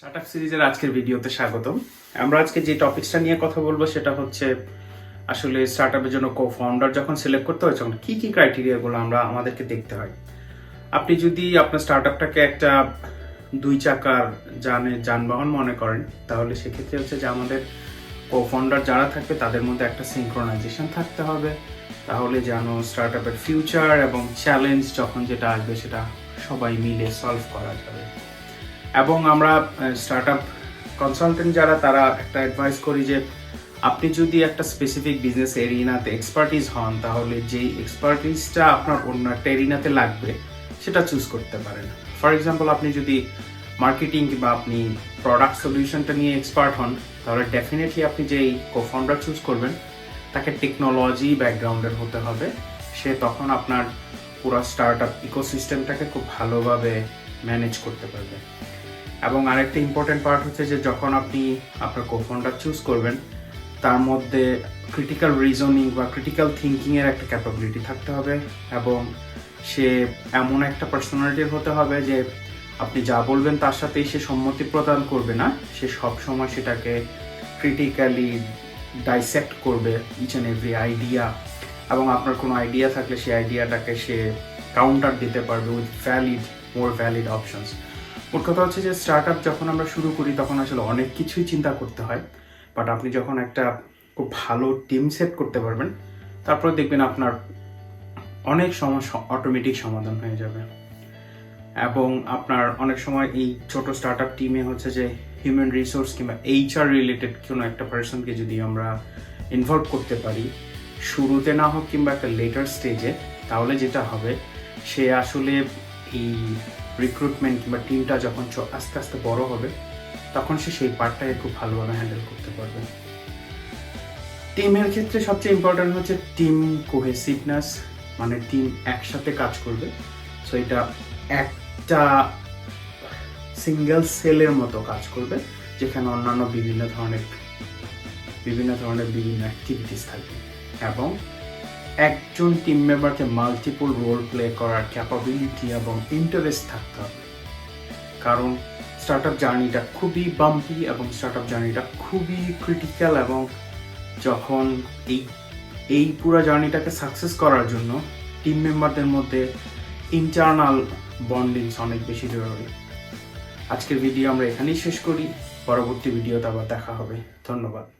Startup সিরিজের আজকের ভিডিওতে স্বাগতম। আমরা আজকে যে টপিকসটা নিয়ে কথা বলব সেটা হচ্ছে আসলে স্টার্টআপের জন্য কো ফাউন্ডার যখন সিলেক্ট করতে হয়, তখন কি কি ক্রাইটেরিয়াগুলো আমরা আমাদেরকে দেখতে হয়। আপনি যদি আপনার স্টার্টআপটাকে একটা দুই চাকার যানে, যানবাহন মনে করেন, তাহলে সেক্ষেত্রে হচ্ছে যে আমাদের কো ফাউন্ডার যারা থাকবে, তাদের মধ্যে একটা সিঙ্ক্রোনাইজেশন থাকতে হবে। তাহলে যেন স্টার্টআপের ফিউচার এবং চ্যালেঞ্জ যখন যেটা আসবে, সেটা সবাই মিলে সলভ করা যাবে। এবং আমরা স্টার্টআপ কনসালটেন্ট যারা, তারা একটা অ্যাডভাইস করি যে, আপনি যদি একটা স্পেসিফিক বিজনেস এরিনাতে এক্সপার্টিস হন, তাহলে যেই এক্সপার্টিসটা আপনার অন্য একটা এরিনাতে লাগবে, সেটা চুজ করতে পারেন। ফর এক্সাম্পল আপনি যদি মার্কেটিং কিংবা আপনি প্রোডাক্ট সলিউশনটা নিয়ে এক্সপার্ট হন, তাহলে ডেফিনেটলি আপনি যেই কোফাউন্ডার চুজ করবেন, তাকে টেকনোলজি ব্যাকগ্রাউন্ডের হতে হবে। সে তখন আপনার পুরো স্টার্ট আপ ইকোসিস্টেমটাকে খুব ভালোভাবে ম্যানেজ করতে পারবে। এবং আরেকটা ইম্পর্টেন্ট পার্ট হচ্ছে যে যখন আপনি আপনার কোফোনটা চুজ করবেন, তার মধ্যে ক্রিটিক্যাল রিজনিং বা ক্রিটিক্যাল থিঙ্কিংয়ের একটা ক্যাপাবিলিটি থাকতে হবে এবং সে এমন একটা পার্সোনালিটি হতে হবে যে আপনি যা বলবেন তার সাথেই সে সম্মতি প্রদান করবে না। সে সব সময় সেটাকে ক্রিটিক্যালি ডাইসেক্ট করবে ইচ অ্যান্ড এভরি আইডিয়া এবং আপনার কোনো আইডিয়া থাকলে সেই আইডিয়াটাকে সে কাউন্টার দিতে পারবে with valid more valid options মোট কথা হচ্ছে যে স্টার্ট আপ যখন আমরা শুরু করি, তখন আসলে অনেক কিছুই চিন্তা করতে হয়। বাট আপনি যখন একটা খুব ভালো টিম সেট করতে পারবেন, তারপর দেখবেন আপনার অনেক সমস্যা অটোমেটিক সমাধান হয়ে যাবে। এবং আপনার অনেক সময় এই ছোট স্টার্ট আপ টিমে হচ্ছে যে হিউম্যান রিসোর্স কিংবা এইচআর রিলেটেড কোনো একটা পার্সনকে যদি আমরা ইনভলভ করতে পারি, শুরুতে না হোক কিংবা একটা লেটার স্টেজে তাহলে যেটা হবে, সে আসলে এই রিক্রুটমেন্ট কিংবা টিমটা যখন আস্তে আস্তে বড় হবে, তখন সে সেই পার্টটাকে খুব ভালোভাবে হ্যান্ডেল করতে পারবে। টিমের ক্ষেত্রে সবচেয়ে ইম্পর্ট্যান্ট হচ্ছে টিম কোহেসিভনেস মানে টিম একসাথে কাজ করবে। সো এটা একটা সিঙ্গেল সেলের মতো কাজ করবে, যেখানে অন্যান্য বিভিন্ন ধরনের বিভিন্ন ধরনের বিভিন্ন অ্যাক্টিভিটিস থাকবে। এবং একজন টিম মেম্বারকে মাল্টিপল রোল প্লে করার ক্যাপাবিলিটি এবং ইন্টারেস্ট থাকতে হবে। কারণ স্টার্ট আপ জার্নিটা খুবই বাম্পি এবং স্টার্ট আপ জার্নিটা খুবই ক্রিটিক্যাল এবং যখন এই এই পুরো জার্নিটাকে সাকসেস করার জন্য টিম মেম্বারদের মধ্যে ইন্টারনাল বন্ডিংস অনেক বেশি জরুরি। আজকের ভিডিও আমরা এখানেই শেষ করি। পরবর্তী ভিডিওতে আবার দেখা হবে। ধন্যবাদ।